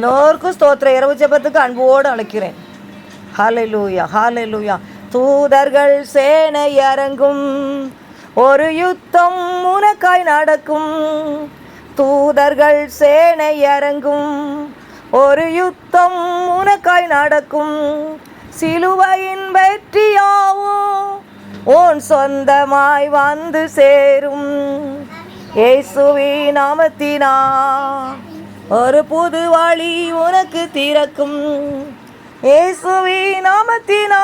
எல்லோருக்கும் ஸ்தோத்திர இரவு ஜபத்துக்கு அன்போடு அழைக்கிறேன் ஹாலை லூயா ஹாலை லூயா தூதர்கள் சேனை இறங்கும் ஒரு யுத்தம் உனக்காய் நடக்கும் தூதர்கள் சேனை இறங்கும் ஒரு யுத்தம் உனக்காய் நடக்கும் சிலுவையின் வெற்றியாவும் உன் சொந்தமாய் வந்து சேரும் ஏசுவி நாமத்தினா ஒரு புது வழி உனக்கு திறக்கும். இயேசுவி நாமத்தினா.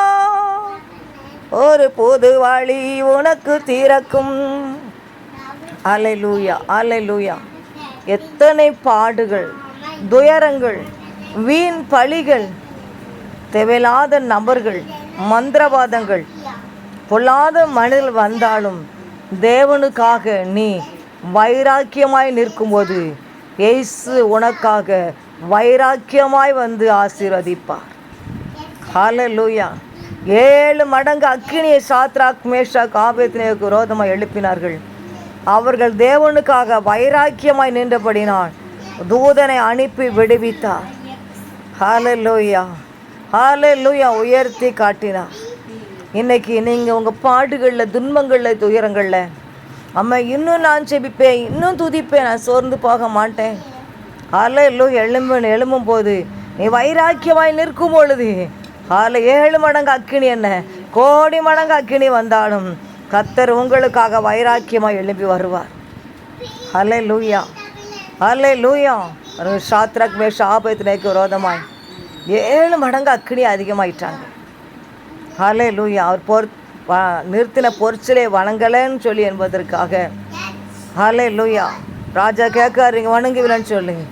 ஒரு புது வழி உனக்கு திறக்கும். அலைலூயா அலைலூயா எத்தனை பாடுகள் துயரங்கள் வீண் பழிகள் தேவையில்லாத நபர்கள் மந்திரவாதங்கள் பொல்லாத மனிதர் வந்தாலும் தேவனுக்காக நீ வைராக்கியமாய் நிற்கும்போது இயேசு உனக்காக வைராக்கியமாய் வந்து ஆசீர்வதிப்பார். ஹலலூயா ஏழு மடங்கு அக்கினியை சாத்ராக் மேஷாக் ஆபேத்னேவுக்கு விரோதமாக எழுப்பினார்கள். அவர்கள் தேவனுக்காக வைராக்கியமாய் நின்றபடினால் தூதனை அனுப்பி விடுவித்தார். ஹலலூயா ஹலலூயா உயர்த்தி காட்டினார். இன்னைக்கு நீங்கள் உங்கள் பாடுகளில் துன்பங்களில் துயரங்களில் அம்மா இன்னும் நான் செபிப்பேன் இன்னும் துதிப்பேன் நான் சோர்ந்து போக மாட்டேன். ஹalleluya எழும்பு எழும்பும் போது நீ வைராக்கியமாய் நிற்கும் பொழுது காலை ஏழு மடங்கு அக்கினி என்ன? கோடி மடங்கு அக்கினி வந்தாலும் கத்தர் உங்களுக்காக வைராக்கியமாக எழும்பி வருவார். ஹலே லூயா ஹலே லூயா சாத்ரக் மேஷ் ஆபத்தினேக்கு விரோதமாய். ஏழு மடங்கு அக்கினி அதிகமாயிட்டாங்க. ஹலே லூயா அவர் பொறுத்து வ- நிறுத்தின பொறிச்சலை வணங்கலைன்னு சொல்லி என்பதற்காக. ஹலே லூயா ராஜா கேட்காரு இங்கே வணங்குவிலன்னு சொல்லுங்க.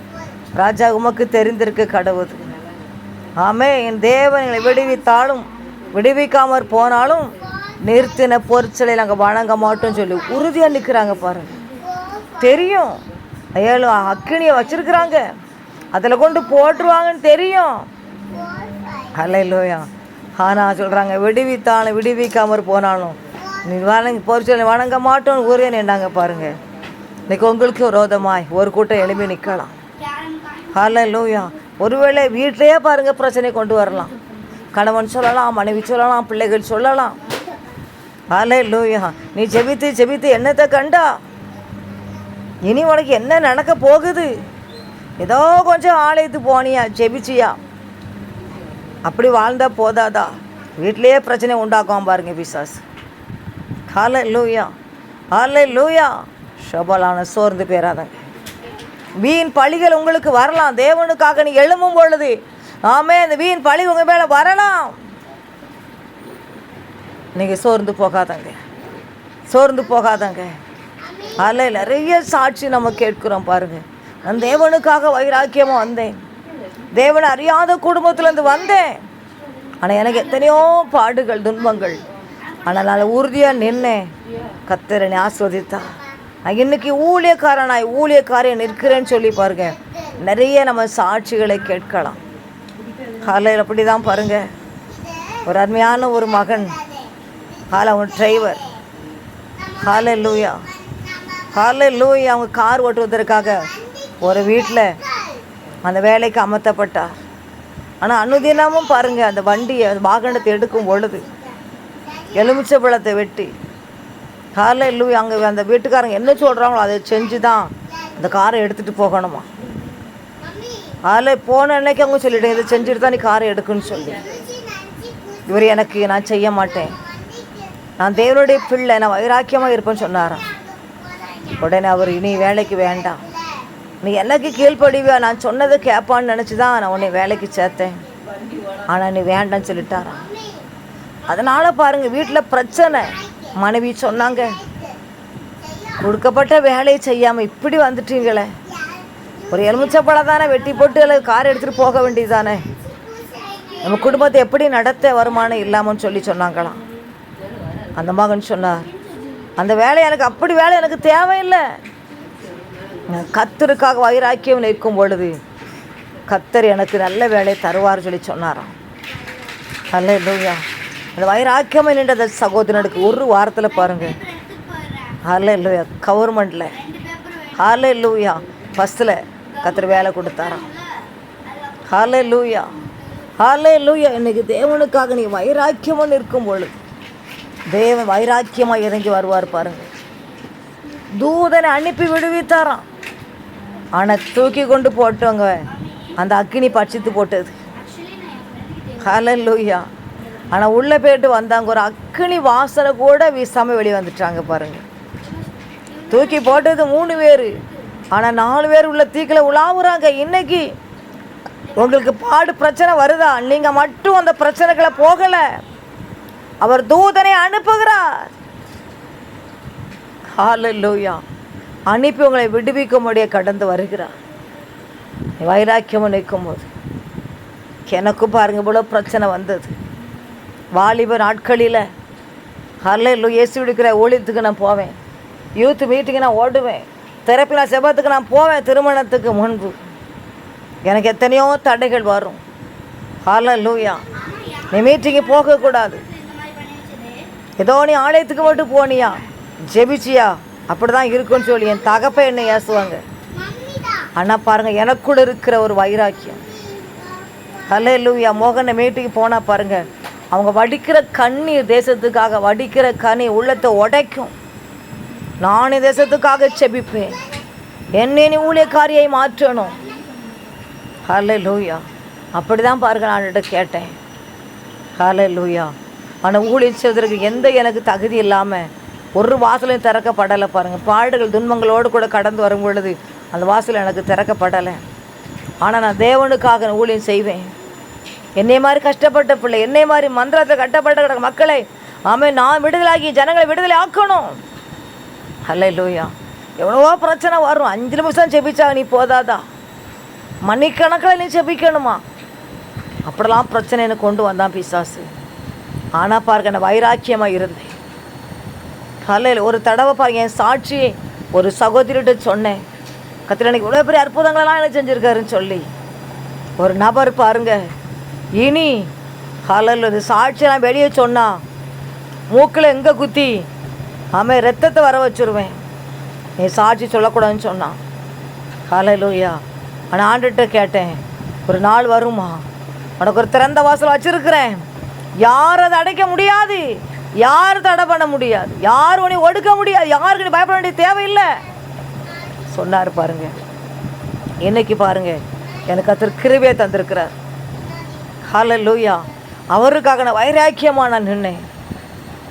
ராஜா உமக்கு தெரிந்திருக்கு கடவுள். ஆமே என் தேவனை விடுவித்தாலும் விடுவிக்காமற் போனாலும் நிறுத்தின பொருட்களை நாங்கள் வணங்க மாட்டோம்னு சொல்லி உறுதியாக நிற்கிறாங்க பாருங்க. தெரியும். ஏழு அக்கினியை வச்சுருக்குறாங்க. அதில் கொண்டு போட்டுருவாங்கன்னு தெரியும். ஹalleluya. ஆனால் சொல்கிறாங்க விடுவித்தாலும் விடுவிக்காமற் போனாலும் நீ வணங்க பொருட்களை வணங்க மாட்டோம்னு ஊரே நின்றாங்க பாருங்க. இன்னைக்கு உங்களுக்கு விரோதமாய் ஒரு கூட்டம் எழுப்பி நிற்கலாம். ஹalleluya ஒருவேளை வீட்டிலேயே பாருங்க பிரச்சனை கொண்டு வரலாம். கணவன் சொல்லலாம் மனைவி சொல்லலாம் பிள்ளைகள் சொல்லலாம். ஹalleluya நீ ஜெபித்து ஜெபித்து என்னத்தை கண்டா? இனி உனக்கு என்ன நடக்க போகுது? ஏதோ கொஞ்சம் ஆலயத்துக்கு போனியா ஜெபிச்சியா? அப்படி வாழ்ந்தா போதாதா? வீட்டிலேயே பிரச்சனை உண்டாக்கும் பாருங்க பிசாஸ். ஹாலே லூயா ஹாலே லூயா ஷபலான சோர்ந்து பேராதங்க வீண் பழிகள் உங்களுக்கு வரலாம். தேவனுக்காக நீ எழும்பும் பொழுது. ஆமே இந்த வீண் பழி உங்கள் மேலே வரலாம். நீங்கள் சோர்ந்து போகாதங்க. சோர்ந்து போகாதங்க. அதில் நிறைய சாட்சி நம்ம கேட்குறோம் பாருங்கள் நான் தேவனுக்காக வைராக்கியமாக வந்தேன். தேவன் அறியாத குடும்பத்துலேருந்து வந்தேன். ஆனால் எனக்கு எத்தனையோ பாடுகள் துன்பங்கள். ஆனால் நான் உறுதியாக நின்னேன். கத்தரனை ஆஸ்வதித்தா நான் இன்னைக்கு ஊழியக்காரனாய் ஊழியக்காரன் நிற்கிறேன்னு சொல்லி பாருங்க. நிறைய நம்ம சாட்சிகளை கேட்கலாம். காலையில் அப்படி தான் பாருங்க. ஒரு அருமையான ஒரு மகன். காலை அவன் டிரைவர் ஹாலே லூயா ஹாலே லூயா அவங்க கார் ஓட்டுவதற்காக ஒரு வீட்டில் அந்த வேலைக்கு அமர்த்தப்பட்டார். ஆனால் அனுதினமும் பாருங்கள் அந்த வண்டியை அந்த வாகனத்தை எடுக்கும் பொழுது எலுமிச்சை பழத்தை வெட்டி காரில் இல்லை அங்கே அந்த வீட்டுக்காரங்க என்ன சொல்கிறாங்களோ அதை செஞ்சு தான் அந்த காரை எடுத்துகிட்டு போகணுமா? அதில் போன அன்னைக்கு அவங்க சொல்லிவிட்டேன் இதை செஞ்சுட்டு தான் நீ காரை எடுக்குன்னு சொல்லி. இவர் எனக்கு நான் செய்ய மாட்டேன். நான் தேவனுடைய பிள்ளை நான் வைராக்கியமாக இருப்பேன்னு சொன்னாரான் உடனே அவர் இனி வேலைக்கு வேண்டாம். நீ எனக்கு கீழ்ப்படிவியா நான் சொன்னதை கேட்பான்னு நினச்சி தான் நான் உன்னை வேலைக்கு சேர்த்தேன். ஆனால் நீ வேண்டாம்னு சொல்லிட்டாரா? அதனால் பாருங்கள் வீட்டில் பிரச்சனை. மனைவி சொன்னாங்க கொடுக்கப்பட்ட வேலையை செய்யாமல் இப்படி வந்துட்டீங்களே. ஒரு எலுமிச்சப்பழம் தானே வெட்டி போட்டு அல்லது கார் எடுத்துகிட்டு போக வேண்டியதானே நம்ம குடும்பத்தை எப்படி நடத்த வருமானம் இல்லாமன்னு சொல்லி சொன்னாங்களாம். அந்த மகன் சொன்னார் அந்த வேலை எனக்கு அப்படி வேலை எனக்கு தேவையில்லை. கத்தருக்காக வைராக்கியம் நிற்கும் பொழுது கத்தர் எனக்கு நல்ல வேலை தருவார் சொல்லி சொன்னாராம். அல்ல இல்லையா அந்த வைராக்கியமாக நின்ற அந்த சகோதரனுக்கு ஒரு வாரத்தில் பாருங்கள் ஹால இல்லையா கவர்மெண்ட்டில் ஹாலே இல்லையா ஃபஸ்ட்டில் கத்திர வேலை கொடுத்தாராம். ஹாலே லூயா ஹாலே லூயா இன்னைக்கு தேவனுக்காக நீ வைராக்கியமாக நிற்கும் பொழுது தேவன் வைராக்கியமாக இறங்கி வருவார் பாருங்க. தூதனை அனுப்பி விடுவித்தாராம். ஆனால் தூக்கி கொண்டு போட்டவங்க அந்த அக்கினி பட்சித்து போட்டது. ஹalleluya. ஆனால் உள்ளே போயிட்டு வந்தாங்க ஒரு அக்கினி வாசனை கூட வீசாமல் வெளியே வந்துட்டாங்க பாருங்கள் தூக்கி போட்டது மூணு பேர். ஆனால் நாலு பேர் உள்ள தீக்கில் உலாவுறாங்க. இன்னைக்கு உங்களுக்கு பாடு பிரச்சனை வருதா? நீங்கள் மட்டும் அந்த பிரச்சனைகளை போகலை. அவர் தூதனை அனுப்புகிறார். ஹalleluya. அனுப்பி உங்களை விடுவிக்க முடிய கடந்து வருகிறார். வைராக்கியம் நிற்கும் போது எனக்கும் பாருங்க இவ்வளோ பிரச்சனை வந்தது. வாலிப நாட்களில் ஹல்ல ஏசி விடுக்கிற ஊழியத்துக்கு நான் போவேன். யூத் மீட்டிங்கு நான் ஓடுவேன். தெரப்பி நான் செபத்துக்கு நான் போவேன் திருமணத்துக்கு முன்பு. எனக்கு எத்தனையோ தடைகள் வரும். ஹால லூயா நீ மீட்டிங்கு போகக்கூடாது. ஏதோ நீ ஆலயத்துக்கு மட்டும் போனியா? ஜெபிச்சியா? அப்படி தான் இருக்குன்னு சொல்லி என் தகப்பை என்ன ஏசுவாங்க. ஆனால் பாருங்கள் எனக்குள்ள இருக்கிற ஒரு வைராக்கியம். ஹலே லூயா மோகனை மேட்டுக்கு போனால் பாருங்க அவங்க வடிக்கிற கண்ணீர் தேசத்துக்காக வடிக்கிற கனி உள்ளத்தை உடைக்கும். நானே தேசத்துக்காக செபிப்பேன். என்னை நீ ஊழியக்காரியை மாற்றணும். ஹலே லூயா அப்படி தான் பாருங்கள் நான் கேட்டேன். ஹலே லூயா ஆனால் ஊழியம் செய்வதற்கு எந்த எனக்கு தகுதி இல்லாமல் ஒரு வாசலையும் திறக்கப்படலை பாருங்கள் பாடுகள் துன்பங்களோடு கூட கடந்து வரும் பொழுது அந்த வாசல் எனக்கு திறக்கப்படலை. ஆனால் நான் தேவனுக்காக நான் ஊழியம் செய்வேன். என்னை மாதிரி கஷ்டப்பட்ட பிள்ளை என்னை மாதிரி மந்திரத்தில் கட்டப்பட்ட கிடக்க மக்களை ஆமாம் நான் விடுதலாகி ஜனங்களை விடுதலை ஆக்கணும். அல்ல லூயா எவ்வளவோ பிரச்சனை வரும். அஞ்சு நிமிஷம் செபிச்சா நீ போதாதா? மணிக்கணக்கில் நீ செபிக்கணுமா? அப்படிலாம் பிரச்சனை எனக்கு கொண்டு வந்தான் பிசாசு. ஆனால் பாருங்க நான் வைராக்கியமாக இருந்தேன். காலையில் ஒரு தடவை பாருங்க என் சாட்சி ஒரு சகோதரிகிட்ட சொன்னேன். கத்திர எனக்கு இவ்வளோ பெரிய அற்புதங்களெல்லாம் என்ன செஞ்சுருக்காருன்னு சொல்லி. ஒரு நபர் பாருங்க இனி காலையில் இந்த சாட்சியெல்லாம் வெளியே சொன்னா மூக்கில் எங்கே குத்தி ஆமாம் ரத்தத்தை வர வச்சுருவேன். நீ சாட்சி சொல்லக்கூடாதுன்னு சொன்னான் காலையிலூயா ஆனால் ஆண்டுகிட்ட கேட்டேன் ஒரு நாள் வருமா? உனக்கு ஒரு திறந்த வாசல் வச்சுருக்குறேன். யார் அதை அடைக்க முடியாது. யார் தடை பண்ண முடியாது? யார் உன்னை ஒடுக்க முடியாது? யாருக்கு நீ பயப்பட வேண்டிய தேவையில்லை? சொன்னார் பாருங்க. இன்னைக்கு பாருங்க எனக்கு கத்தர் கிருபையை தந்திருக்கிறார். ஹால லூயா அவருக்காக நான் வைராக்கியமாக நான் நின்னேன்.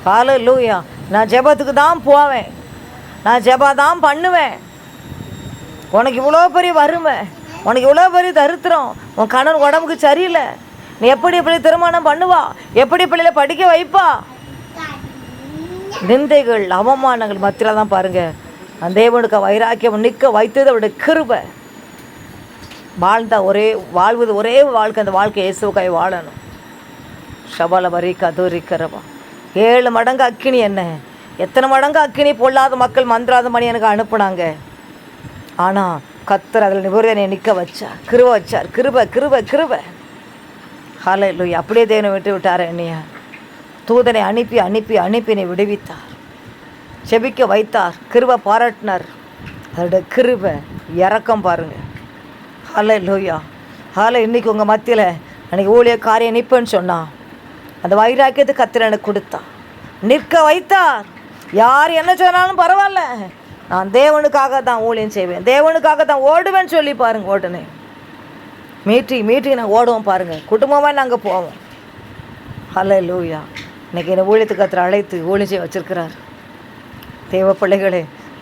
ஹால லூயா நான் ஜெபத்துக்கு தான் போவேன். நான் ஜெபா தான் பண்ணுவேன். உனக்கு இவ்வளோ பெரிய வறுமை. உனக்கு இவ்வளோ பெரிய தரித்திரம். உன் கணவன் உடம்புக்கு சரியில்லை. நீ எப்படி இப்படி திருமணம் பண்ணுவா? எப்படி பிள்ளையில படிக்க வைப்பா? நிந்தைகள் அவமானங்கள் மத்தியில் தான் பாருங்கள் அந்த தேவனுக்கு வைராக்கியம் நிற்க வைத்தது அவருடைய கிருபை. வாழ்ந்தா ஒரே வாழ்வது ஒரே வாழ்க்கை அந்த வாழ்க்கை இயேசுக்காய் வாழணும். ஷபல வரி கதூரி ஏழு மடங்கு அக்கினி என்ன? எத்தனை மடங்கு அக்கினி பொல்லாத மக்கள் மந்திராத மணி எனக்கு அனுப்புனாங்க. ஆனால் கத்தர் அதில் நிபுணனை நிற்க வச்சார். கிருப வச்சார். கிருப கிருப கிருப. ஹாலை லூய் அப்படியே தேவனை விட்டு விட்டார் என்னைய? தூதனை அனுப்பி அனுப்பி அனுப்பினை விடுவித்தார். செபிக்க வைத்தார். கிருவை பாராட்டினார். அதோட கிருப இறக்கம் பாருங்கள் ஹலோ லோயா ஹலோ இன்னைக்கு உங்கள் மத்தியில் அன்றைக்கி ஊழிய காரியம் நிற்பேன்னு சொன்னான் அந்த வைராக்கியத்தை கத்திர எனக்கு கொடுத்தா. நிற்க வைத்தார். யார் என்ன சொன்னாலும் பரவாயில்ல. நான் தேவனுக்காக தான் ஊழியம் செய்வேன். தேவனுக்காக தான் ஓடுவேன்னு சொல்லி பாருங்கள் ஓடுனேன் மீட்டிங் மீட்டிங் நான் ஓடுவோம் பாருங்கள் குடும்பமாக நாங்கள் போவோம். ஹலோ லூயா இன்னைக்கு என்னை ஊழியத்துக்கு அத்தனை அழைத்து ஊழியம் செய்ய வச்சிருக்கிறார். தேவ பிள்ளைகளே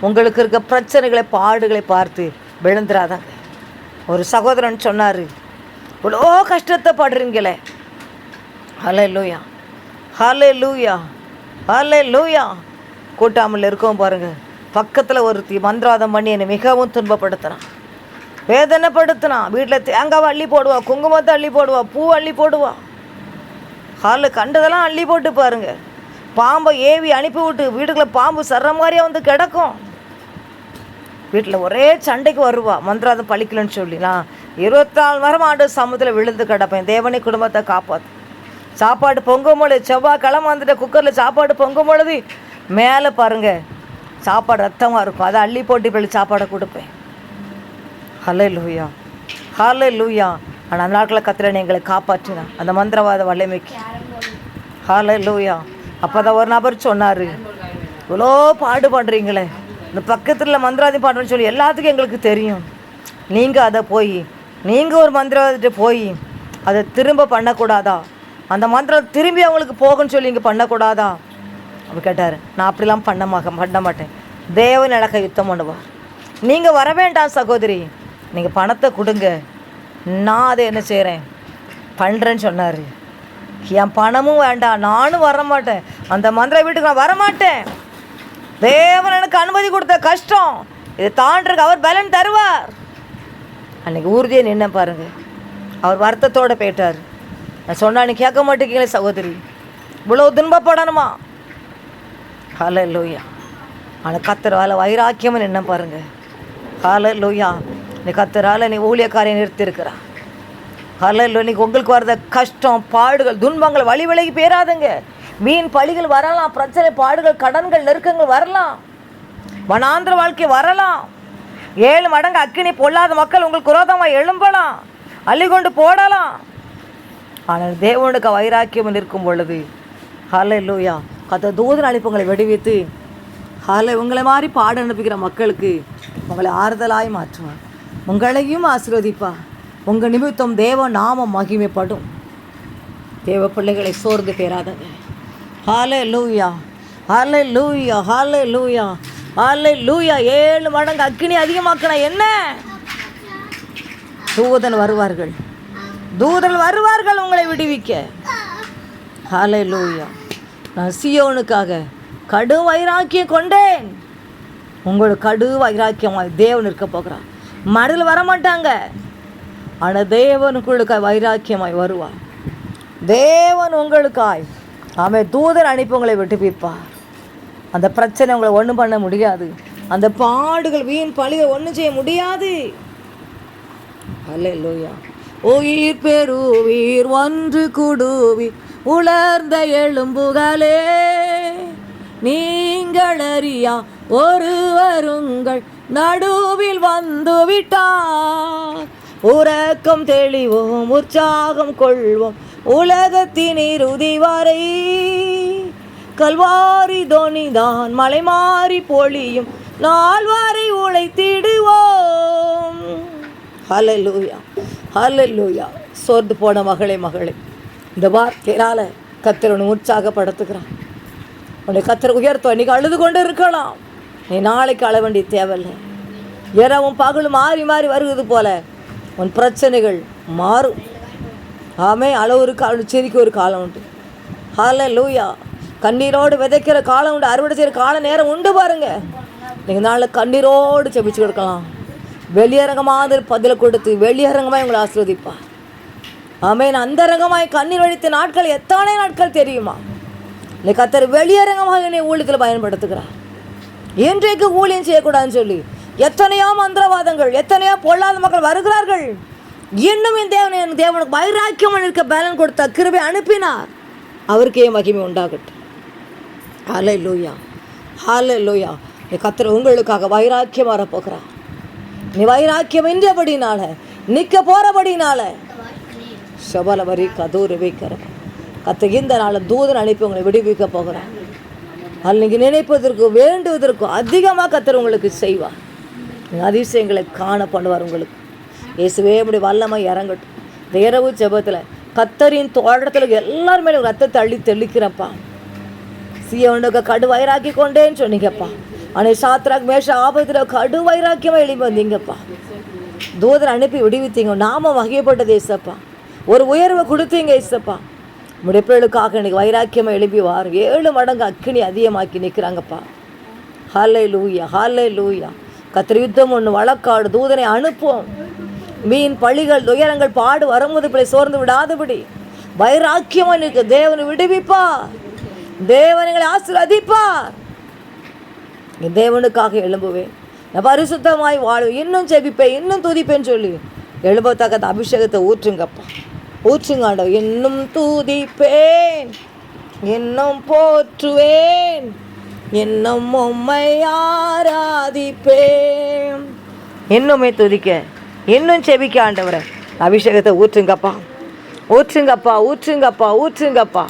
உங்களுக்கு இருக்க பிரச்சனைகளை பாடுகளை பார்த்து விழுந்துராதாங்க ஒரு சகோதரன் சொன்னார் இவ்வளோ கஷ்டத்தை படுறீங்களே. ஹலே லூயா ஹலே லூயா ஹலே லூயா கூட்டாமல் இருக்கோம் பாருங்கள் பக்கத்தில் ஒருத்தி மந்திராதம் பண்ணி என்னை மிகவும் துன்பப்படுத்தினான் வேதனைப்படுத்தினான் வீட்டில் தேங்காவை அள்ளி போடுவா குங்குமத்தை அள்ளி போடுவா பூ அள்ளி போடுவா. ஹாலில் கண்டதெல்லாம் அள்ளி போட்டு பாருங்க. பாம்பை ஏவி அனுப்பி விட்டு வீட்டுக்குள்ள பாம்பு சர்ற மாதிரியே வந்து கிடக்கும். வீட்டில் ஒரே சண்டைக்கு வருவா. மந்திராதம் பழிக்கலன்னு சொல்லி நான் இருபத்தாலு வாரம் ஆண்டு சமூகத்தில் விழுந்து கிடப்பேன். தேவனை குடும்பத்தை காப்பாற்று சாப்பாடு பொங்கும் பொழுது செவ்வாய் கிழமை வந்துட்டு குக்கரில் சாப்பாடு பொங்கும் பொழுது மேலே பாருங்க சாப்பாடு ரத்தமாக இருக்கும். அதை அள்ளி போட்டு இப்படி சாப்பாடை கொடுப்பேன். ஹலே லூயா ஹலே லூயா ஆனால் அந்த நாட்களில் கத்திரன் எங்களை காப்பாற்றினான் அந்த மந்திரவாத வல்லமைக்கு. ஹால லூயா அப்போ தான் ஒரு நபர் சொன்னார் இவ்வளோ பாடுபடுறீங்களே இந்த பக்கத்தில் மந்திரவாதி பாடுறேன்னு சொல்லி எல்லாத்துக்கும் எங்களுக்கு தெரியும். நீங்கள் அதை போய் நீங்கள் ஒரு மந்திரவாதிட்டு போய் அதை திரும்ப பண்ணக்கூடாதா? அந்த மந்திரம் திரும்பி அவங்களுக்கு போகும்னு சொல்லி இங்கே பண்ணக்கூடாதா? அப்படி கேட்டார். நான் அப்படிலாம் பண்ண மாக பண்ண மாட்டேன். தேவன் எனக்கு யுத்தம் பண்ணுவார். நீங்கள் வர வேண்டாம் சகோதரி. நீங்கள் பணத்தை கொடுங்க. நான் அதை என்ன செய்கிறேன் பண்ணுறேன்னு சொன்னார். என் பணமும் வேண்டாம். நானும் வர மாட்டேன் அந்த மந்திர வீட்டுக்கு நான் வர மாட்டேன் தேவன் எனக்கு அனுமதி கொடுத்த கஷ்டம். இதை தாண்டிருக்கு அவர் பலன் தருவார். அன்னைக்கு ஊர்தியை நின்ன பாருங்க. அவர் வருத்தத்தோடு போயிட்டார். நான் சொன்னா நீ கேட்க மாட்டேங்களே சகோதரி. இவ்வளோ துன்பப்படணுமா? ஹலோ லோய்யா ஆனால் கத்துறால வைராக்கியமாக நின்ன பாருங்க. ஹலோ லோய்யா நீ கத்துறால நீ ஊழியக்காரையை நிறுத்தியிருக்கிறான் ஹலோ இன்னைக்கு உங்களுக்கு வரத கஷ்டம் பாடுகள் துன்பங்கள் வழி விலகி பேராதுங்க. மீன் பழிகள் வரலாம் பிரச்சனை பாடுகள் கடன்கள் நெருக்கங்கள் வரலாம். வனாந்திர வாழ்க்கை வரலாம். ஏழு மடங்கு அக்கினி பொல்லாத மக்கள் உங்களுக்கு குரோதமாக எழும்பலாம். அள்ளிக்கொண்டு போடலாம். ஆனால் தேவனுக்கு வைராக்கியம் நிற்கும் பொழுது ஹலை லூயா கத்த தூதன் அழைப்புங்களை வெடிவித்து ஹலை உங்களை மாதிரி பாட அனுப்புகிற மக்களுக்கு உங்களை ஆறுதலாய் மாற்றுவார். உங்களையும் ஆசீர்வதிப்பா. உங்கள் நிமித்தம் தேவ நாமம் மகிமைப்படும். தேவ பிள்ளைகளை சோர்ந்து பேராதங்க. ஹாலே லூயா ஹாலே லூயா ஹாலே லூயா ஹாலே லூயா ஏழு மடங்கு அக்கினி அதிகமாக்கினா என்ன? தூதன் வருவார்கள். தூதன் வருவார்கள் உங்களை விடுவிக்க. ஹாலே லூயா நான் சியோனுக்காக கடும் வைராக்கியம் கொண்டேன். உங்களுக்கு கடு வைராக்கியமாக தேவன் இருக்க போகிறான் மடல் வரமாட்டாங்க. ஆனால் தேவனுக்குள்ளுக்காய் வைராக்கியமாய் வருவார். தேவன் உங்களுக்காய். அவன் தூதர் அனுப்பி உங்களை விட்டுப்பிப்பார் அந்த பிரச்சனை உங்களை ஒன்றும் பண்ண முடியாது. அந்த பாடுகள் வீண் பழியை ஒன்றும் செய்ய முடியாது. அல்லேலூயா உயிர் பெருவீர் ஒன்று குடுவி. உலர்ந்த எழும்புகளே நீங்கள் அறியா ஒருவருங்கள் நடுவில் வந்து விட்டார். உறக்கம் தெளிவோம் உற்சாகம் கொள்வோம். உலகத்தின் இறுதி வரை கல்வாரி தோனிதான் மலை மாறி பொழியும். நாள் உழைத்திடுவோம். ஹalleluya ஹalleluya. சோர்ந்து போன மகளே மகளே. இந்த வார்த்தையினால் கத்தர் உன்னை உற்சாகப்படுத்துகிறான் உன்னை கத்திர உயர்த்துவ இன்னைக்கு அழுது கொண்டு இருக்கலாம். நீ நாளைக்கு அழ வேண்டிய தேவையில்லை. இரவும் பகலும் மாறி மாறி வருவது போல உன் பிரச்சனைகள் மாறும். ஆமே அளவு காலம் செடிக்கு ஒரு காலம் உண்டு. ஹால லூயா கண்ணீரோடு விதைக்கிற காலம் உண்டு அறுவடை செய்கிற கால நேரம் உண்டு பாருங்க. நீங்கள் நாளில் கண்ணீரோடு செபிச்சு கொடுக்கலாம். வெளியரங்கமாக பதிலை கொடுத்து வெளியரங்கமாக உங்களை ஆசிர்வதிப்பா. ஆமேன் அந்தரங்கமாய் கண்ணீர் வழித்த நாட்கள் எத்தனை நாட்கள் தெரியுமா? இல்லை கத்தர் வெளியரங்கமாக என்னை ஊழியத்தில் பயன்படுத்துகிறார். இன்றைக்கு ஊழியம் செய்யக்கூடாதுன்னு சொல்லி எத்தனையோ மந்திரவாதங்கள் எத்தனையோ பொல்லாத மக்கள் வருகிறார்கள். இன்னும் என் தேவன் என் தேவனுக்கு வைராக்கியம் இருக்க பேலன் கொடுத்த கிருபை அனுப்பினார். அவருக்கே மகிமை உண்டாகட்டும். ஹாலே லூயா ஹாலே லூயா நீ கத்திர உங்களுக்காக வைராக்கியம் வரப்போகிறார். நீ வைராக்கியம் என்றபடினால நிற்க போகிறபடினால சபல வரி கதூர் வைக்கிற கத்த இந்த நாளில் தூதன் அனுப்பி உங்களை விடுவிக்க போகிறேன் அதில் நீங்கள் நினைப்பதற்கு வேண்டுவதற்கு அதிகமாக கத்தர் உங்களுக்கு செய்வார். அதிசயங்களை காண பண்ணுவார் உங்களுக்கு. இயேசுவே இப்படி வல்லமாக இறங்கட்டும். வேறவு செபத்தில் கத்தரின் தோட்டத்தில் எல்லார் மேலும் ரத்தத்தை அள்ளி தெளிக்கிறப்பா. சீவனுக்கு கடு வயிறாக்கி கொண்டேன்னு சொன்னீங்கப்பா. ஆனால் சாத்ராக் மேஷ ஆபத்தில் கடு வைராக்கியமாக எழுப்பி வந்தீங்கப்பா. தூதர் அனுப்பி விடுவித்தீங்க. நாம வகையப்பட்டது ஏசப்பா ஒரு உயர்வை கொடுத்தீங்க ஏசப்பா முடிப்பிகளுக்காக இன்னைக்கு வைராக்கியமாக எழுப்பி வார். ஏழு மடங்கு அக்கினி அதிகமாக்கி நிற்கிறாங்கப்பா. ஹாலை லூயா ஹாலை லூயா கத்திர யுத்தம் ஒன்று வழக்காடு தூதனை அனுப்புவோம். மீன் பழிகள் துயரங்கள் பாடு வரும்போது இப்படி சோர்ந்து விடாதபடி வைராக்கியமாக நிற்கு தேவனை விடுவிப்பா தேவனைகளை ஆசிர்வதிப்பார். என் தேவனுக்காக எழும்புவேன். நான் பரிசுத்தமாய் வாழ்வேன். இன்னும் செபிப்பேன் இன்னும் துதிப்பேன்னு சொல்லி. எழுபத்தக்கத்த அபிஷேகத்தை ஊற்றுங்கப்பா. ஊற்றுங்க ஆண்டவர் இன்னும் துதிப்பேன் இன்னும் போற்றுவேன் இன்னும் உம்மை ஆராதிப்பேன். இன்னுமே துதிக்க இன்னும் செபிக்க ஆண்டவரை அபிஷேகத்தை ஊற்றுங்கப்பா ஊற்றுங்கப்பா ஊற்றுங்கப்பா ஊற்றுங்கப்பா.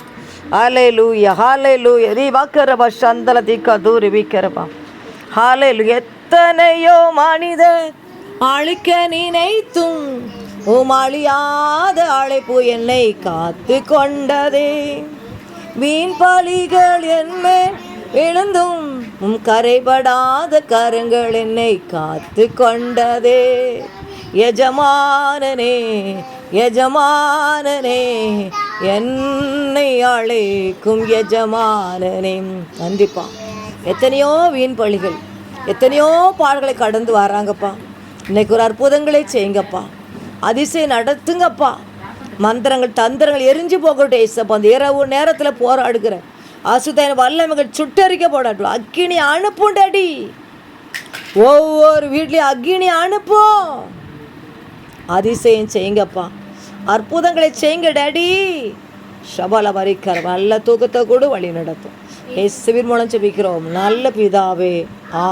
ஹாலே லூயா ஹாலே லூயா ரீ வாக்கரபா சந்தல தீக்கா தூரி வீக்கிறப்பா. ஹாலே லூ எத்தனையோ மனித அழிக்க நினைத்தும் உமாளியாத அழைப்பு என்னை காத்து கொண்டதே. வீண் பலிகள் என்மேல் விழுந்தும் உம் கரைபடாத கரங்கள் என்னை காத்து கொண்டதே. எஜமானனே எஜமானனே என்னை அழைக்கும் எஜமானனே. நன்றிப்பா. எத்தனையோ வீண் பழிகள் எத்தனையோ பாடல்களை கடந்து வராங்கப்பா. இன்னைக்கு ஒரு அற்புதங்களை செய்யுங்கப்பா. அதிசயம் நடத்துங்கப்பா. மந்திரங்கள் தந்திரங்கள் எரிஞ்சு போகட்டும் ஏசப்பா. அந்த இரவு நேரத்தில் போராடுகிற அசுத்தான வல்லமைகள் சுட்டரிக்க போடட்டும் அக்கினி அனுப்பும் டாடி. ஒவ்வொரு வீட்லேயும் அக்கினி அனுப்பும். அதிசயம் செய்யுங்கப்பா. அற்புதங்களை செய்யுங்க டாடி. ஷபால வரிக்கிற நல்ல தூக்கத்தை கூட வழி நடத்தும். இயேசுவின் மூலம் ஜெபிக்கிறோம். நல்ல பிதாவே. ஆ